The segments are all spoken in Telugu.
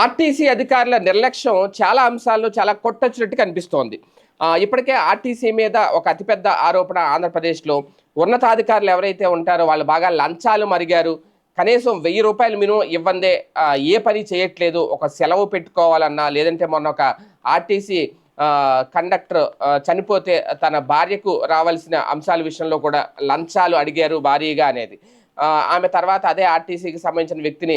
ఆర్టీసీ అధికారుల నిర్లక్ష్యం చాలా అంశాల్లో చాలా కొట్టొచ్చినట్టు కనిపిస్తోంది. ఇప్పటికే ఆర్టీసీ మీద ఒక అతిపెద్ద ఆరోపణ ఆంధ్రప్రదేశ్లో. ఉన్నతాధికారులు ఎవరైతే ఉంటారో వాళ్ళు బాగా లంచాలు మరిగారు. కనీసం వెయ్యి రూపాయలు మినిమం ఇవ్వందే ఏ పని చేయట్లేదు ఒక సెలవు పెట్టుకోవాలన్నా లేదంటే మొన్న ఒక ఆర్టీసీ కండక్టర్ చనిపోతే తన భార్యకు రావాల్సిన అంశాల విషయంలో కూడా లంచాలు అడిగారు భారీగా అనేది. ఆమె తర్వాత అదే ఆర్టీసీకి సంబంధించిన వ్యక్తిని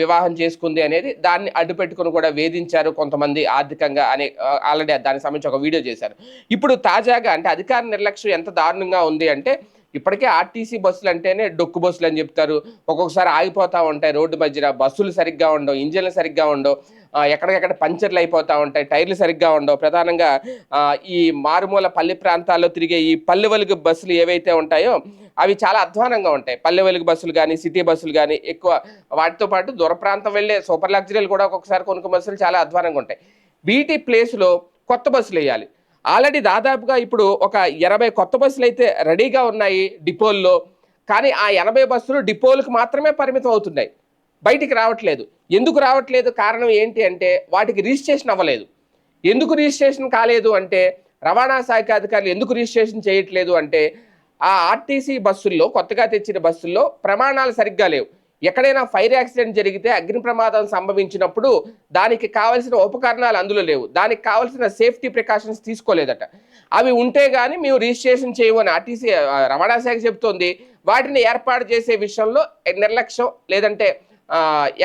వివాహం చేసుకుంది అనేది దాన్ని అడ్డుపెట్టుకుని కూడా వేధించారు కొంతమంది ఆర్థికంగా అనే ఆల్రెడీ దానికి సంబంధించి ఒక వీడియో చేశారు. ఇప్పుడు తాజాగా అంటే అధికార నిర్లక్ష్యం ఎంత దారుణంగా ఉంది అంటే ఇప్పటికే ఆర్టీసీ బస్సులు అంటేనే డొక్కు బస్సులు అని చెప్తారు. ఒక్కొక్కసారి ఆగిపోతూ ఉంటాయి రోడ్డు మధ్యన బస్సులు సరిగ్గా ఉండవు ఇంజన్లు సరిగ్గా ఉండవు ఎక్కడికెక్కడ పంచర్లు అయిపోతూ ఉంటాయి టైర్లు సరిగ్గా ఉండవు. ప్రధానంగా ఈ మారుమూల పల్లె ప్రాంతాల్లో తిరిగే ఈ పల్లె వెలుగు బస్సులు ఏవైతే ఉంటాయో అవి చాలా అధ్వానంగా ఉంటాయి. పల్లె వెలుగు బస్సులు కానీ సిటీ బస్సులు కానీ ఎక్కువ వాటితో పాటు దూర ప్రాంతం వెళ్ళే సూపర్ లగ్జరీలు కూడా ఒక్కొక్కసారి కొనుక్కు బస్సులు చాలా అధ్వానంగా ఉంటాయి. వీటి ప్లేస్లో కొత్త బస్సులు వేయాలి. ఆల్రెడీ దాదాపుగా ఇప్పుడు ఒక ఎనభై కొత్త బస్సులు అయితే రెడీగా ఉన్నాయి డిపోల్లో. కానీ ఆ ఎనభై బస్సులు డిపోలకు మాత్రమే పరిమితం అవుతున్నాయి. బయటికి రావట్లేదు. ఎందుకు రావట్లేదు? కారణం ఏంటి అంటే వాటికి రిజిస్ట్రేషన్ అవ్వలేదు. ఎందుకు రిజిస్ట్రేషన్ కాలేదు అంటే రవాణా శాఖ అధికారులు ఎందుకు రిజిస్ట్రేషన్ చేయట్లేదు అంటే ఆ ఆర్టీసీ బస్సుల్లో కొత్తగా తెచ్చిన బస్సుల్లో ప్రమాణాలు సరిగ్గా లేవు. ఎక్కడైనా ఫైర్ యాక్సిడెంట్ జరిగితే అగ్ని ప్రమాదం సంభవించినప్పుడు దానికి కావలసిన ఉపకరణాలు అందులో లేవు. దానికి కావలసిన సేఫ్టీ ప్రికాషన్స్ తీసుకోలేదట. అవి ఉంటే కానీ మేము రిజిస్ట్రేషన్ చేయమని ఆర్టీసీ రవాణా శాఖ చెబుతోంది. వాటిని ఏర్పాటు చేసే విషయంలో నిర్లక్ష్యం లేదంటే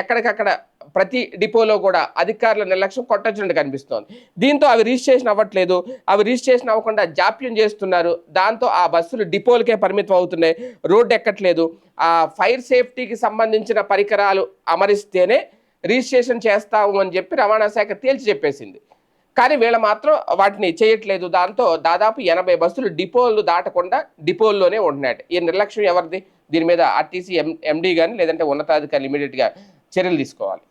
ఎక్కడికక్కడ ప్రతి డిపోలో కూడా అధికారుల నిర్లక్ష్యం కొట్టొచ్చినట్టు కనిపిస్తోంది. దీంతో అవి రిజిస్ట్రేషన్ అవ్వట్లేదు. అవి రిజిస్ట్రేషన్ అవ్వకుండా జాప్యం చేస్తున్నారు. దాంతో ఆ బస్సులు డిపోలకే పరిమితం అవుతున్నాయి. రోడ్డు ఎక్కట్లేదు. ఆ ఫైర్ సేఫ్టీకి సంబంధించిన పరికరాలు అమరిస్తేనే రిజిస్ట్రేషన్ చేస్తాము అని చెప్పి రవాణా శాఖ తేల్చి చెప్పేసింది. కానీ వీళ్ళ మాత్రం వాటిని చేయట్లేదు. దాంతో దాదాపు ఎనభై బస్సులు డిపోలు దాటకుండా డిపోల్లోనే ఉంటున్నాయి ఈ నిర్లక్ష్యం ఎవరిది? దీని మీద ఆర్టీసీ ఎం ఎండీ కానీ లేదంటే ఉన్నతాధికారులు ఇమీడియట్గా చర్యలు తీసుకోవాలి.